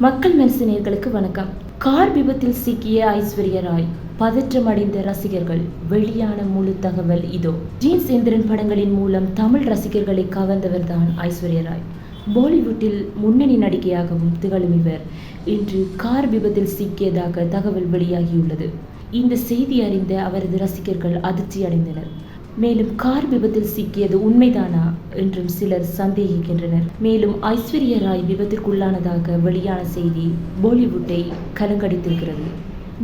மக்கள் மனசினியர்களுக்கு வணக்கம். கார் விபத்தில் சிக்கிய ஐஸ்வர்யா ராய் பதற்றமடைந்த ரசிகர்கள் வெளியான முழு தகவல் இதோ. ஜீன்ஸ் இந்திரன் படங்களின் மூலம் தமிழ் ரசிகர்களை கவர்ந்தவர் தான் ஐஸ்வர்யா ராய். பாலிவுட்டில் முன்னணி நடிகையாகவும் திகழும் இவர் இன்று கார் விபத்தில் சிக்கியதாக தகவல் வெளியாகியுள்ளது. இந்த செய்தி அறிந்த அவரது ரசிகர்கள் அதிர்ச்சி அடைந்தனர் மேலும் கார் விபத்தில் சிக்கியது உண்மைதானா என்றும் சிலர் சந்தேகிக்கின்றனர். மேலும் ஐஸ்வர்யா ராய் விபத்திற்குள்ளானதாக வெளியான செய்தி பாலிவுட்டை கலங்கடித்திருக்கிறது.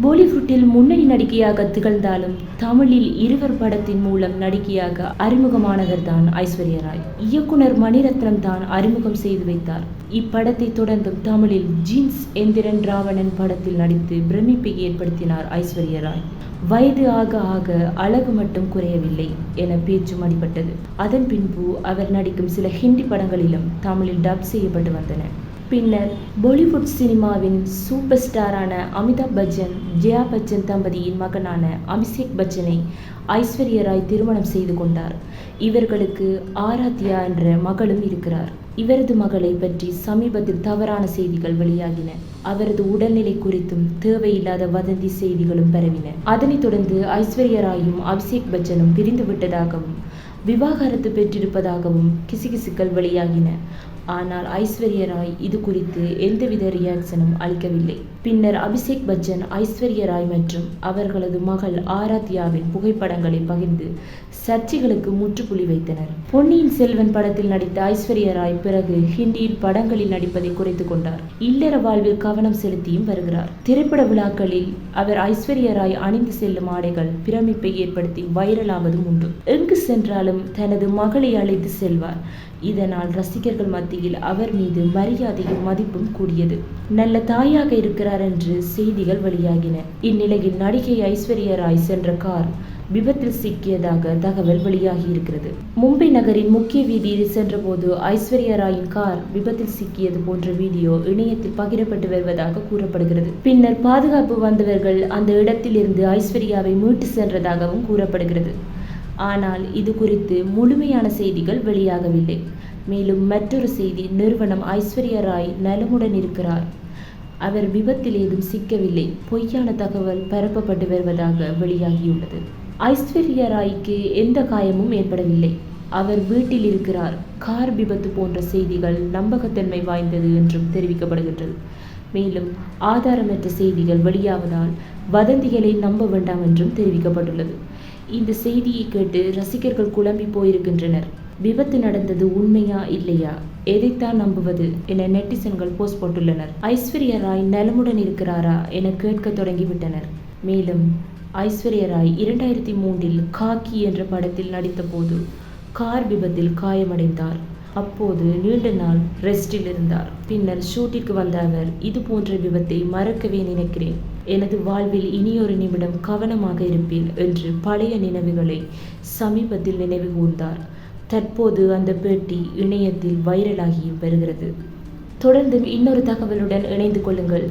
பாலிவுட்டில் முன்னணி நடிகையாக திகழ்ந்தாலும் தமிழில் இருவர் படத்தின் மூலம் நடிகையாக அறிமுகமானவர் தான் ஐஸ்வர்யா ராய். இயக்குனர் மணிரத்னம் தான் அறிமுகம் செய்து வைத்தார். இப்படத்தை தொடர்ந்தும் தமிழில் ஜீன்ஸ் எந்திரன் ராவணன் படத்தில் நடித்து பிரமிப்பை ஏற்படுத்தினார் ஐஸ்வர்யா ராய். வயது ஆக ஆக அழகு மட்டும் குறையவில்லை என பேச்சும் அடிபட்டது அதன் பின்பு அவர் நடிக்கும் சில ஹிந்தி படங்களிலும் தமிழில் டப் செய்யப்பட்டு வந்தன. பின்னர் பாலிவுட் சினிமாவின் சூப்பர் ஸ்டாரான அமிதாப் பச்சன் ஜெயா பச்சன் தம்பதியின் மகனான அபிஷேக் பச்சனை ஐஸ்வர்யா ராய் திருமணம் செய்து கொண்டார். இவர்களுக்கு ஆராத்யா என்ற மகளும் இருக்கிறார். இவரது மகளை பற்றி சமீபத்தில் தவறான செய்திகள் வெளியாகின. அவரது உடல்நிலை குறித்தும் தேவையில்லாத வதந்தி செய்திகளும் பரவின. அதனைத் தொடர்ந்து ஐஸ்வர்யா ராயும் அபிஷேக் பச்சனும் பிரிந்து விட்டதாகவும் விவாகரத்து பெற்றிருப்பதாகவும் கிசுகிசுக்கள் வெளியாகின. ஆனால் ஐஸ்வர்யா ராய் இது குறித்து எந்தவித ரியாக்ஷனும் அளிக்கவில்லை. பின்னர் அபிஷேக் பச்சன் ஐஸ்வர்யா ராய் மற்றும் அவர்களது மகள் ஆராத்யாவின் புகைப்படங்களை பகிர்ந்து சர்ச்சைகளுக்கு முற்றுப்புள்ளி வைத்தனர். பொன்னியின் செல்வன் படத்தில் நடித்த ஐஸ்வர்யா ராய் பிறகு ஹிந்தியில் படங்களில் நடிப்பதை குறைத்து கொண்டார். இல்லற வாழ்வில் கவனம் செலுத்தியும் வருகிறார். திரைப்பட விழாக்களில் அவர் ஐஸ்வர்யா ராய் அணிந்து செல்லும் ஆடைகள் பிரமிப்பை ஏற்படுத்தி வைரலாவதும் உண்டு. எங்கு சென்றாலும் தனது மகளை அழைத்து செல்வார். இதனால் ரசிகர்கள் மத்தியில் அவர் மீது மரியாதையும் மதிப்பும் கூடியது. நல்ல தாயாக இருக்கிறார் என்று செய்திகள் வெளியாகின. இந்நிலையில் நடிகை ஐஸ்வர்யா ராய் சென்ற கார் விபத்தில் சிக்கியதாக தகவல் வெளியாகி இருக்கிறது மும்பை நகரின் முக்கிய வீதியில் சென்றபோது ஐஸ்வர்யா ராயின் கார் விபத்தில் சிக்கியது போன்ற வீடியோ இணையத்தில் பகிரப்பட்டு வருவதாக கூறப்படுகிறது. பின்னர் பாதுகாப்பு வந்தவர்கள் அந்த இடத்திலிருந்து ஐஸ்வர்யாவை மீட்டு சென்றதாகவும் கூறப்படுகிறது. ஆனால் இது குறித்து முழுமையான செய்திகள் வெளியாகவில்லை. மேலும் மற்றொரு செய்தி நிறுவனம் ஐஸ்வர்யா ராய் நலமுடன் இருக்கிறார். அவர் விபத்தில் ஏதும் சிக்கவில்லை. பொய்யான தகவல் பரப்பப்பட்டு வருவதாக வெளியாகியுள்ளது. ஐஸ்வர்யா ராய்க்கு எந்த காயமும் ஏற்படவில்லை. அவர் வீட்டில் இருக்கிறார். கார் விபத்து போன்ற செய்திகள் நம்பகத்தன்மை வாய்ந்தது என்றும் தெரிவிக்கப்படுகின்றது. மேலும் ஆதாரமற்ற செய்திகள் வெளியாவதால் வதந்திகளை நம்ப வேண்டாம் என்றும் தெரிவிக்கப்பட்டுள்ளது. இந்த செய்தியை கேட்டு ரசிகர்கள் குழம்பி போயிருக்கின்றனர். விபத்து நடந்தது உண்மையா இல்லையா? எதைத்தான் நம்புவது? என நெட்டிசன்கள் போஸ்ட் போட்டுள்ளனர். ஐஸ்வர்யா ராய் நலமுடன் இருக்கிறாரா? என கேட்க தொடங்கிவிட்டனர். மேலும் ஐஸ்வர்யா ராய் இரண்டாயிரத்தி மூன்றில் காக்கி என்ற படத்தில் நடித்தபோது கார் விபத்தில் காயமடைந்தார். அப்போது நீண்ட நாள் ரெஸ்டில் இருந்தார். பின்னர் ஷூட்டிற்கு வந்த அவர் இது போன்ற விபத்தை மறக்கவே நினைக்கிறேன். எனது வாழ்வில் இனியொரு நிமிடம் கவனமாக இருப்பேன் என்று பழைய நினைவுகளை சமீபத்தில் நினைவு கூர்ந்தார். தற்போது அந்த பேட்டி இணையத்தில் வைரலாகி வருகிறது. தொடர்ந்து இன்னொரு தகவலுடன் இணைந்து கொள்ளுங்கள்.